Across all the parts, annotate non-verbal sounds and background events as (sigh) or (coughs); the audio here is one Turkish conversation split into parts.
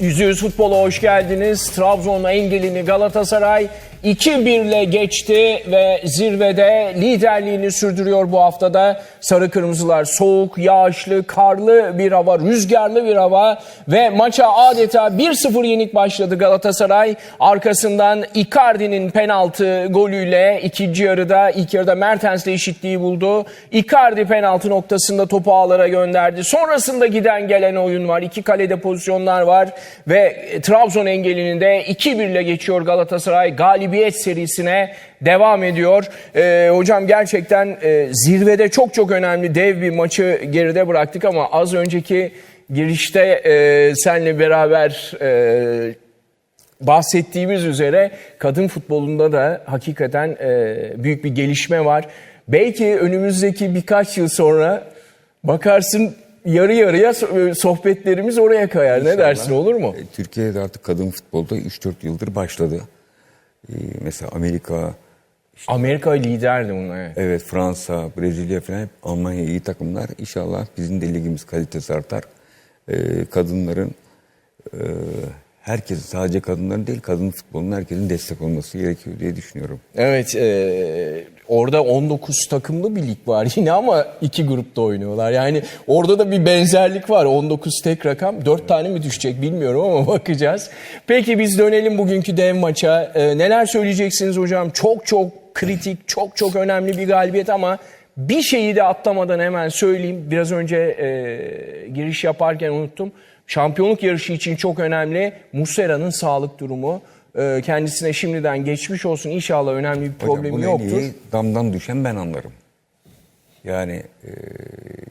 Yüzüğüz Futbol'a hoş geldiniz. Trabzon engelini Galatasaray 2-1 ile geçti ve zirvede liderliğini sürdürüyor bu haftada. Sarı Kırmızılar soğuk, yağışlı, karlı bir hava, rüzgarlı bir hava ve maça adeta 1-0 yenik başladı Galatasaray. Arkasından Icardi'nin penaltı golüyle ikinci yarıda, ilk yarıda Mertens'le eşitliği buldu. Icardi penaltı noktasında topu ağlara gönderdi. Sonrasında giden gelen oyun var. İki kalede pozisyonlar var ve e, Trabzon engelinin de 2-1 ile geçiyor Galatasaray. Galibiyet serisine devam ediyor. Ee, hocam gerçekten e, zirvede çok çok önemli dev bir maçı geride bıraktık ama az önceki girişte e, senle beraber e, bahsettiğimiz üzere kadın futbolunda da hakikaten e, büyük bir gelişme var. Belki önümüzdeki birkaç yıl sonra bakarsın yarı yarıya e, sohbetlerimiz oraya kayar. Ne dersin olur mu? E, Türkiye'de artık kadın futbolda 3-4 yıldır başladı. E, mesela Amerika, Amerika liderdi bunlar. evet. evet Fransa, Brezilya falan hep Almanya iyi takımlar. İnşallah bizim de ligimiz kalitesi artar. Kadınların e, herkes sadece kadınların değil kadın futbolunun herkesin destek olması gerekiyor diye düşünüyorum. Evet, e, orada 19 takımlı bir lig var yine ama iki grupta oynuyorlar. Yani orada da bir benzerlik var. 19 tek rakam. 4 tane mi düşecek bilmiyorum ama (laughs) bakacağız. Peki biz dönelim bugünkü dev maça. E, neler söyleyeceksiniz hocam? Çok çok kritik, çok çok önemli bir galibiyet ama bir şeyi de atlamadan hemen söyleyeyim. Biraz önce e, giriş yaparken unuttum. Şampiyonluk yarışı için çok önemli. Muslera'nın sağlık durumu. E, kendisine şimdiden geçmiş olsun. İnşallah önemli bir Hocam problemi en yoktur. iyi damdan düşen ben anlarım. Yani e,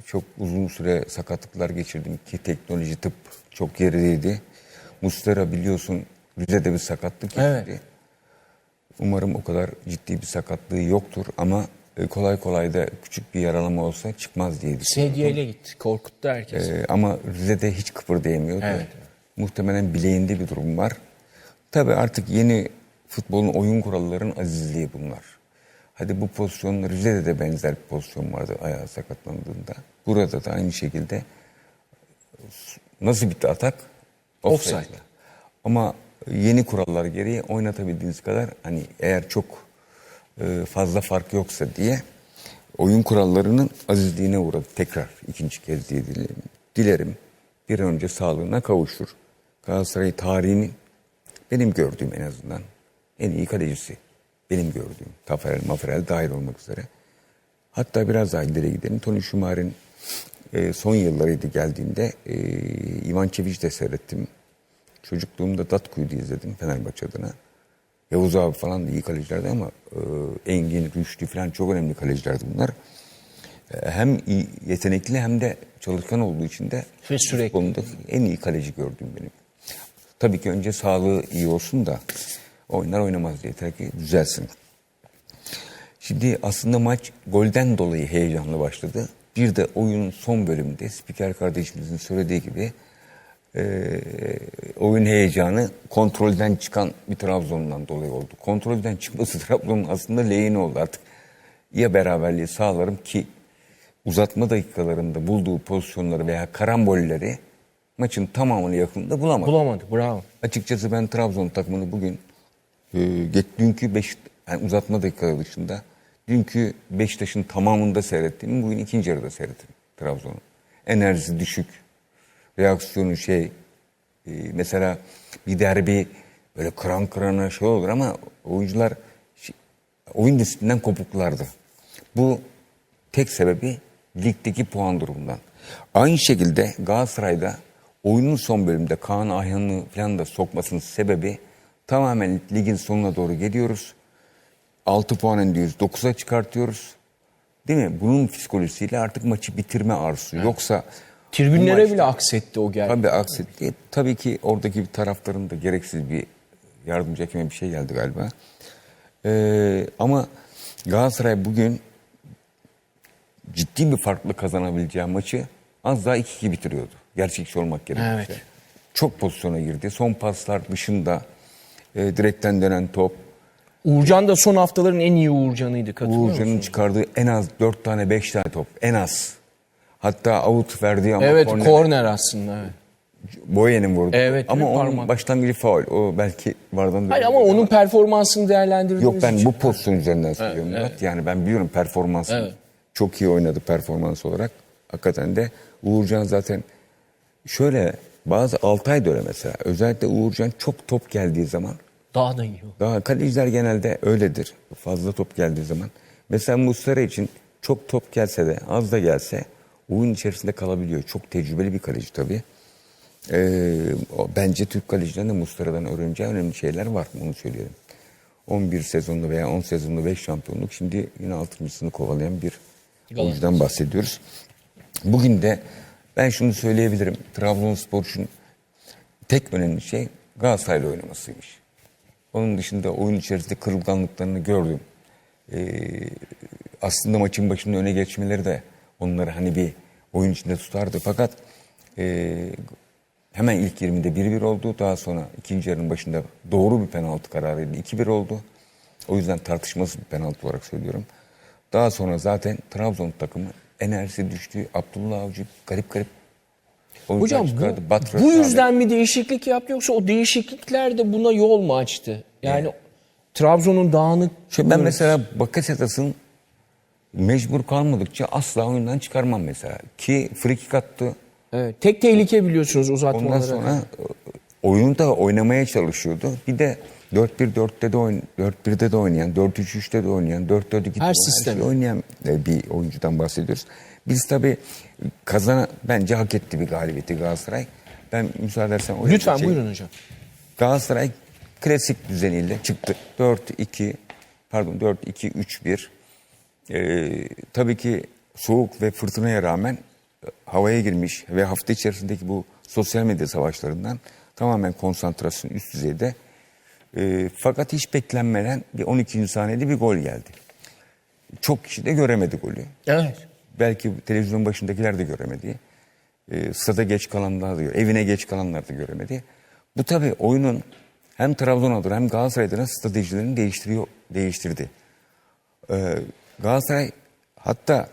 çok uzun süre sakatlıklar geçirdim ki teknoloji tıp çok gerideydi. Mustera biliyorsun Rize'de bir sakatlık geçirdi. Evet. Umarım o kadar ciddi bir sakatlığı yoktur ama e, kolay kolay da küçük bir yaralama olsa çıkmaz diye düşünüyorum. Sedyeyle gitti. Korkuttu herkes. E, ama Rize'de hiç kıpırdayamıyordu. Evet. Muhtemelen bileğinde bir durum var. Tabii artık yeni futbolun oyun kurallarının azizliği bunlar. Hadi bu pozisyonlar Rize'de de benzer bir pozisyon vardı ayağı sakatlandığında. Burada da aynı şekilde nasıl bitti atak? Offside. Ama yeni kurallar gereği oynatabildiğiniz kadar hani eğer çok e, fazla fark yoksa diye oyun kurallarının azizliğine uğradı tekrar ikinci kez diye dilerim. Dilerim bir an önce sağlığına kavuşur. Galatasaray tarihinin benim gördüğüm en azından en iyi kalecisi. Benim gördüğüm. Taferel, Maferel dahil olmak üzere. Hatta biraz daha ileri gidelim. Tony Schumacher'in e, son yıllarıydı geldiğinde e, Ivan Çeviç de seyrettim. Çocukluğumda Datkuyu'da izledim Fenerbahçe adına. Yavuz abi falan da iyi kalecilerdi ama e, Engin, Rüştü falan çok önemli kalecilerdi bunlar. E, hem iyi, yetenekli hem de çalışkan olduğu için de Ve sürekli. en iyi kaleci gördüğüm benim. Tabii ki önce sağlığı iyi olsun da oynar oynamaz yeter ki düzelsin. Şimdi aslında maç golden dolayı heyecanlı başladı. Bir de oyunun son bölümünde spiker kardeşimizin söylediği gibi e, oyun heyecanı kontrolden çıkan bir Trabzon'dan dolayı oldu. Kontrolden çıkması (laughs) Trabzon'un aslında lehine oldu artık. Ya beraberliği sağlarım ki uzatma dakikalarında bulduğu pozisyonları veya karambolleri maçın tamamını yakınında bulamadı. Bulamadı. Bravo. Açıkçası ben Trabzon takımını bugün e, geç, dünkü beş, yani uzatma dakikaları dışında dünkü Beşiktaş'ın tamamında seyrettiğimi bugün ikinci yarıda seyrettim Trabzon'u. Enerjisi düşük, reaksiyonu şey, e, mesela bir derbi böyle kıran kırana şey olur ama oyuncular oyun disiplinden kopuklardı. Bu tek sebebi ligdeki puan durumundan. Aynı şekilde Galatasaray'da oyunun son bölümünde Kaan Ayhan'ı falan da sokmasının sebebi tamamen ligin sonuna doğru geliyoruz. 6 puan öndeyiz, 9'a çıkartıyoruz. Değil mi? Bunun psikolojisiyle artık maçı bitirme arzusu. Yoksa Tribünlere maçta- bile aksetti o geldi. Tabii aksetti. Tabii ki oradaki bir taraftarın da gereksiz bir yardımcı hakeme bir şey geldi galiba. Ee, ama Galatasaray bugün ciddi bir farklı kazanabileceği maçı az daha 2-2 bitiriyordu. Gerçekçi olmak gerekirse. Evet. Çok pozisyona girdi. Son paslar dışında e, direkten dönen top. Uğurcan da son haftaların en iyi Uğurcan'ıydı. Uğurcan'ın çıkardığı en az 4 tane 5 tane top. En az. Hatta out verdiği ama Evet korner- korner aslında. Evet. Boyen'in vurdu. Evet, Ama onun parmak. başlangıcı faul. O belki vardan Hayır ama onun performansını değerlendirdiğiniz Yok ben için. bu pozisyon üzerinden söylüyorum Murat. Yani ben biliyorum performansını. Evet. Çok iyi oynadı performans olarak. Hakikaten de Uğurcan zaten şöyle bazı Altay öyle mesela. Özellikle Uğurcan çok top geldiği zaman Daha da iyi. daha kaleciler genelde öyledir. Fazla top geldiği zaman. Mesela Muslera için çok top gelse de az da gelse oyun içerisinde kalabiliyor. Çok tecrübeli bir kaleci tabii. Ee, bence Türk kalecilerinde Muslera'dan öğreneceği önemli şeyler var. Onu söyleyelim. 11 sezonda veya 10 sezonda 5 şampiyonluk. Şimdi yine 6.sını kovalayan bir oyuncudan bahsediyoruz. Bugün de ben şunu söyleyebilirim. Trabzonspor için tek önemli şey Galatasaray'la oynamasıymış. Onun dışında oyun içerisinde kırılganlıklarını gördüm. Ee, aslında maçın başında öne geçmeleri de onları hani bir oyun içinde tutardı. Fakat e, hemen ilk 20'de 1-1 oldu. Daha sonra ikinci yarının başında doğru bir penaltı kararıyla 2-1 oldu. O yüzden tartışmasız bir penaltı olarak söylüyorum. Daha sonra zaten Trabzon takımı enerjisi düştü. Abdullah Avcı garip garip Hocam çıkardı. bu, Batra bu yüzden mi değişiklik yaptı yoksa o değişiklikler de buna yol mu açtı? Yani Trabzon'un dağınık... Şu ben mesela Bakasetas'ın mecbur kalmadıkça asla oyundan çıkarmam mesela. Ki free kick attı. Evet, tek tehlike biliyorsunuz uzatmalara. Ondan sonra e, oyunu da oynamaya çalışıyordu. Bir de 4-1-4'te de oyn 4-1'de de oynayan, 4-3-3'te de oynayan, 4-4-2'de Her her oynayan e, bir oyuncudan bahsediyoruz. Biz tabii kazana bence hak etti bir galibiyeti Galatasaray. Ben müsaade edersen oraya Lütfen geçeyim. buyurun hocam. Galatasaray klasik düzeniyle çıktı. 4-2 pardon 4-2-3-1. Ee, tabii ki soğuk ve fırtınaya rağmen e, havaya girmiş ve hafta içerisindeki bu sosyal medya savaşlarından tamamen konsantrasyon üst düzeyde. Ee, fakat hiç beklenmeden bir 12. saniyede bir gol geldi. Çok kişi de göremedi golü. Evet. Belki televizyon başındakiler de göremedi. E, stada geç kalanlar da evine geç kalanlar da göremedi. Bu tabii oyunun hem Trabzon adına hem Galatasaray adına stratejilerini değiştiriyor, değiştirdi. Ee, Galatasaray hatta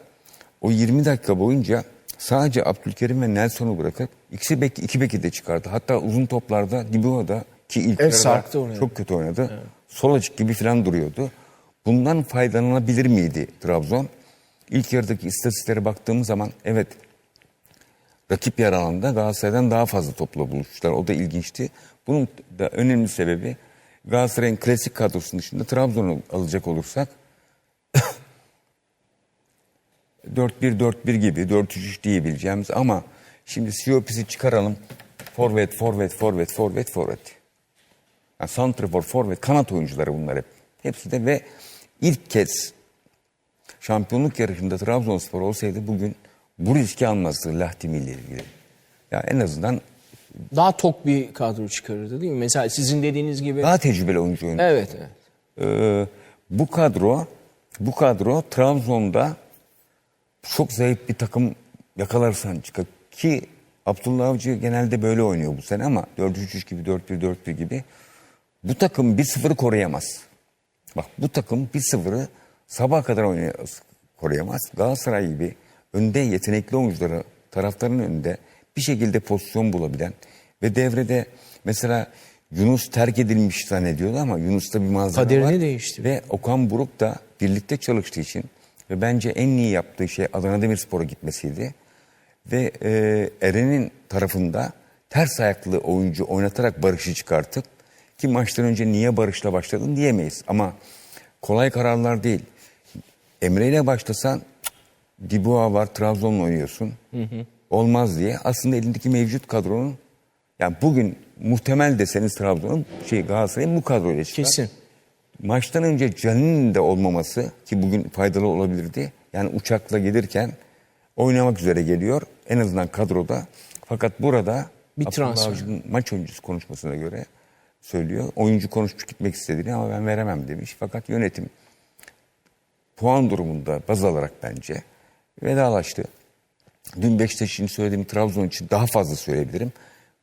o 20 dakika boyunca sadece Abdülkerim ve Nelson'u bırakıp ikisi bek, iki beki de çıkardı. Hatta uzun toplarda Dibua'da ki ilk yarıda sarktı oraya. çok kötü oynadı. Sol açık gibi falan duruyordu. Bundan faydalanabilir miydi Trabzon? İlk yarıdaki istatistiklere baktığımız zaman evet rakip yer alanda Galatasaray'dan daha fazla topla buluşmuşlar. O da ilginçti. Bunun da önemli sebebi Galatasaray'ın klasik kadrosunun dışında Trabzon'u alacak olursak (coughs) 4-1-4-1 gibi 4-3-3 diyebileceğimiz ama şimdi Siopis'i çıkaralım. Forvet, forvet, forvet, forvet, forvet. Yani santrafor, forvet, kanat oyuncuları bunlar hep. Hepsi de ve ilk kez şampiyonluk yarışında Trabzonspor olsaydı bugün bu riski almazdı Lahtimi ile ilgili. Ya en azından Daha tok bir kadro çıkarırdı değil mi? Mesela sizin dediğiniz gibi. daha tecrübeli oyuncu oynadı. Evet, evet. Ee, bu kadro bu kadro Trabzon'da çok zayıf bir takım yakalarsan çıkar ki Abdullah Avcı genelde böyle oynuyor bu sene ama 4-3-3 gibi 4-1-4-1 gibi bu takım 1-0'ı koruyamaz. Bak bu takım 1-0'ı sabaha kadar oynayamaz, koruyamaz. Galatasaray gibi önde yetenekli oyuncuları taraftarın önünde bir şekilde pozisyon bulabilen ve devrede mesela Yunus terk edilmiş zannediyordu ama Yunus'ta bir malzeme Kaderini var. değişti. Ve Okan Buruk da birlikte çalıştığı için ve bence en iyi yaptığı şey Adana Demirspor'a gitmesiydi. Ve e, Eren'in tarafında ters ayaklı oyuncu oynatarak Barış'ı çıkartıp ki maçtan önce niye Barış'la başladın diyemeyiz. Ama kolay kararlar değil. Emre ile başlasan cık, Diboa var Trabzon'la oynuyorsun. Olmaz diye. Aslında elindeki mevcut kadronun yani bugün muhtemel deseniz Trabzon'un şey Galatasaray'ın bu kadroyla çıkar. Kesin. Maçtan önce Can'ın de olmaması ki bugün faydalı olabilirdi. Yani uçakla gelirken oynamak üzere geliyor. En azından kadroda. Fakat burada Bir transfer. Maç öncesi konuşmasına göre söylüyor. Oyuncu konuşmuş gitmek istediğini ama ben veremem demiş. Fakat yönetim puan durumunda baz alarak bence vedalaştı. Dün Beşiktaş için söylediğim Trabzon için daha fazla söyleyebilirim.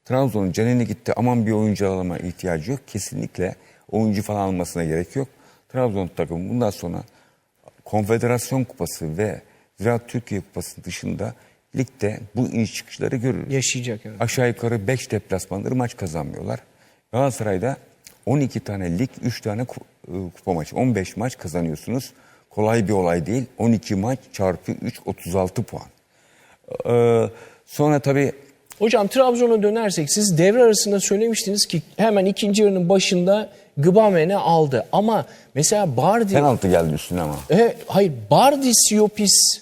Trabzon'un canını gitti aman bir oyuncu alma ihtiyacı yok. Kesinlikle oyuncu falan almasına gerek yok. Trabzon takımı bundan sonra Konfederasyon Kupası ve Ziraat Türkiye Kupası dışında ligde bu iniş çıkışları görürüz. Yaşayacak evet. Aşağı yukarı 5 deplasmandır maç kazanmıyorlar. Galatasaray'da 12 tane lig, 3 tane e, kupa maçı. 15 maç kazanıyorsunuz. Kolay bir olay değil. 12 maç çarpı 3 36 puan. Ee, sonra tabii Hocam Trabzon'a dönersek siz devre arasında söylemiştiniz ki hemen ikinci yarının başında Gbamen'i aldı. Ama mesela Bardi, penaltı geldi üstüne ama. e, hayır Bardi, Siopis,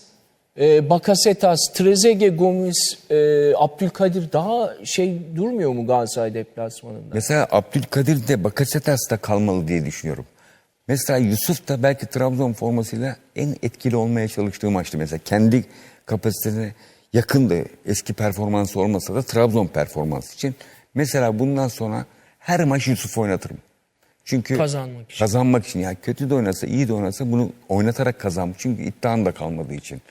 e, Bakasetas, Trezeguet, Gomis, e, Abdülkadir daha şey durmuyor mu Galatasaray deplasmanında? Mesela Abdülkadir de Bakasetas'ta kalmalı diye düşünüyorum. Mesela Yusuf da belki Trabzon formasıyla en etkili olmaya çalıştığı maçtı. Mesela kendi kapasitesine yakındı. Eski performansı olmasa da Trabzon performansı için. Mesela bundan sonra her maç Yusuf oynatırım. Çünkü Kazanmak için. Kazanmak için. Yani kötü de oynasa, iyi de oynasa bunu oynatarak kazanmış. Çünkü iddian da kalmadığı için.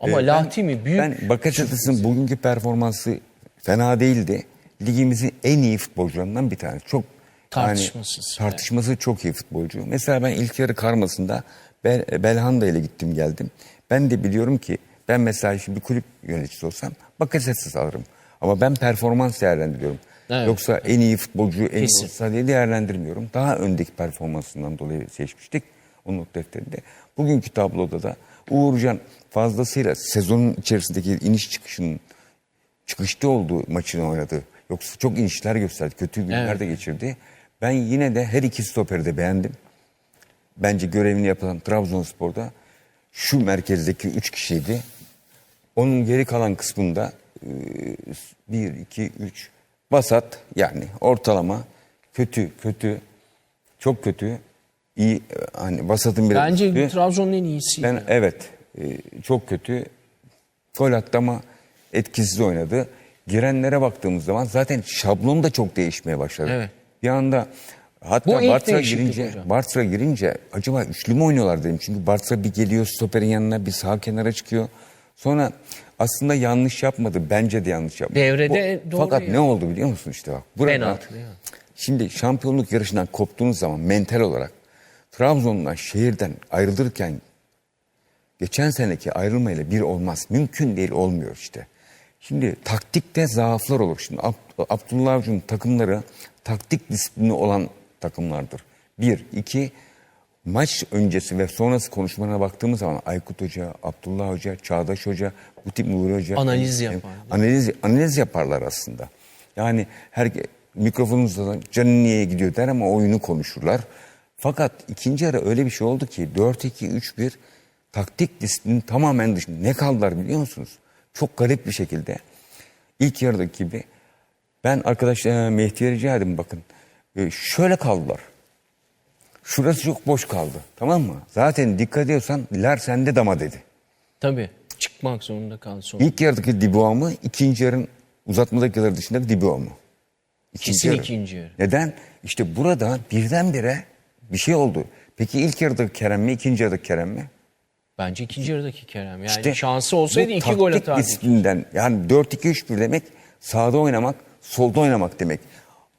Ama Ee, Lahtimi büyük Ben Bakasetas'ın bugünkü performansı fena değildi. Ligimizin en iyi futbolcularından bir tanesi. Çok Tartışmasız. Yani, tartışması çok iyi futbolcu. Mesela ben ilk yarı karmasında Bel, Belhanda ile gittim geldim. Ben de biliyorum ki ben mesela şimdi bir kulüp yöneticisi olsam Bakasetas alırım. Ama ben performans değerlendiriyorum. Evet. Yoksa en iyi futbolcu, en iyi olsa diye değerlendirmiyorum. Daha öndeki performansından dolayı seçmiştik o not defterinde. Bugünkü tabloda da Uğurcan fazlasıyla sezonun içerisindeki iniş çıkışının çıkışta olduğu maçını oynadı. Yoksa çok inişler gösterdi. Kötü günler Evet. de geçirdi. Ben yine de her iki stoperi de beğendim. Bence görevini yapan Trabzonspor'da şu merkezdeki üç kişiydi. Onun geri kalan kısmında 1, 2, 3 basat yani ortalama kötü kötü çok kötü iyi hani basatın biraz Bence üstü. Trabzon'un en iyisi. Ben evet e, çok kötü gol attı ama etkisiz oynadı. Girenlere baktığımız zaman zaten şablon da çok değişmeye başladı. Evet. Bir anda hatta Bu ilk Bartra değişiklik girince hocam. Bartra girince acaba üçlü mü oynuyorlar dedim. Çünkü Bartra bir geliyor stoperin yanına bir sağ kenara çıkıyor. Sonra aslında yanlış yapmadı. Bence de yanlış yapmadı. Devrede doğru Fakat ya. ne oldu biliyor musun işte bak. Burada, Penaltı? Şimdi şampiyonluk yarışından koptuğunuz zaman mental olarak Trabzon'dan şehirden ayrılırken geçen seneki ayrılmayla bir olmaz. Mümkün değil olmuyor işte. Şimdi taktikte zaaflar olur. Şimdi Ab- Abdullah Avcı'nın takımları taktik disiplini olan takımlardır. Bir, iki, maç öncesi ve sonrası konuşmalarına baktığımız zaman Aykut Hoca, Abdullah Hoca, Çağdaş Hoca, bu tip Nuri Hoca. Analiz yapar. Analiz, analiz yaparlar aslında. Yani her mikrofonunuzda canın niye gidiyor der ama oyunu konuşurlar. Fakat ikinci ara öyle bir şey oldu ki 4-2-3-1 taktik disiplinin tamamen dışında. Ne kaldılar biliyor musunuz? Çok garip bir şekilde ilk yarıdaki gibi ben arkadaşlar Mehdi'ye rica edin bakın. e, Şöyle kaldılar. Şurası çok boş kaldı. Tamam mı? Zaten dikkat ediyorsan ler sende dama dedi. Tabii. Çıkmak zorunda kaldı sonra. İlk yarıdaki Diboa mı? ikinci yarın uzatmadakiler dışındaki Diboa mı? Kesin ikinci yarı. Neden? İşte burada birdenbire bir şey oldu. Peki ilk yarıdaki Kerem mi? ikinci yarıdaki Kerem mi? Bence ikinci yarıdaki Kerem. Yani İşte şansı olsaydı iki gol taktik atardı. disiplinden yani 4-2-3-1 demek sağda oynamak, solda oynamak demek.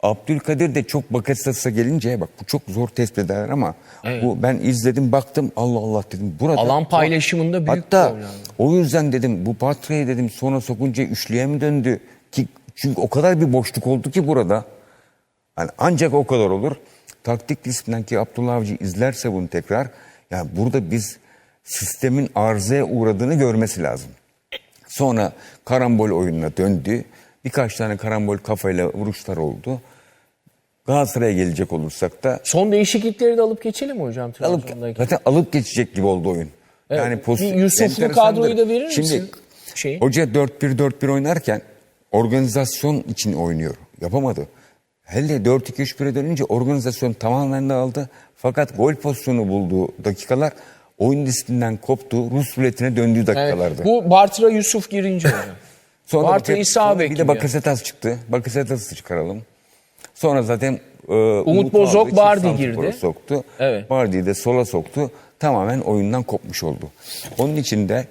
Abdülkadir de çok Bakasetas'a gelince bak bu çok zor tespit eder ama Evet. bu ben izledim baktım Allah Allah dedim burada. Alan paylaşımında büyük Hatta problem. o yüzden dedim bu Batra'yı dedim sonra sokunca üçlüye mi döndü ki çünkü o kadar bir boşluk oldu ki burada. Yani ancak o kadar olur. Taktik disiplinden ki Abdullah Avcı izlerse bunu tekrar yani burada biz sistemin arızaya uğradığını görmesi lazım. Sonra karambol oyununa döndü. Birkaç tane karambol kafayla vuruşlar oldu. Galatasaray'a gelecek olursak da Son değişiklikleri de alıp geçelim mi hocam alıp, zaten alıp geçecek gibi oldu oyun. Evet. Yani pozisyon Yusuflu kadroyu da verir Şimdi, misin? Şeyi. Hoca 4-1-4-1 oynarken organizasyon için oynuyor. Yapamadı. Hele 4-2-3-1'e dönünce organizasyon tamamen dağıldı. Fakat gol pozisyonu bulduğu dakikalar oyun disiplinden koptu. Rus ruletine döndüğü Evet. dakikalardı. Bu Bartra Yusuf girince hocam. (laughs) Sonra Bartra İsa sonra bek Bir de. Bakasetas çıktı. Bakasetas'ı çıkaralım. Sonra zaten e, Umut aldı, Bozok, Bardi girdi. Soktu. Evet. Bardi'yi de sola soktu. Tamamen oyundan kopmuş oldu. Onun için de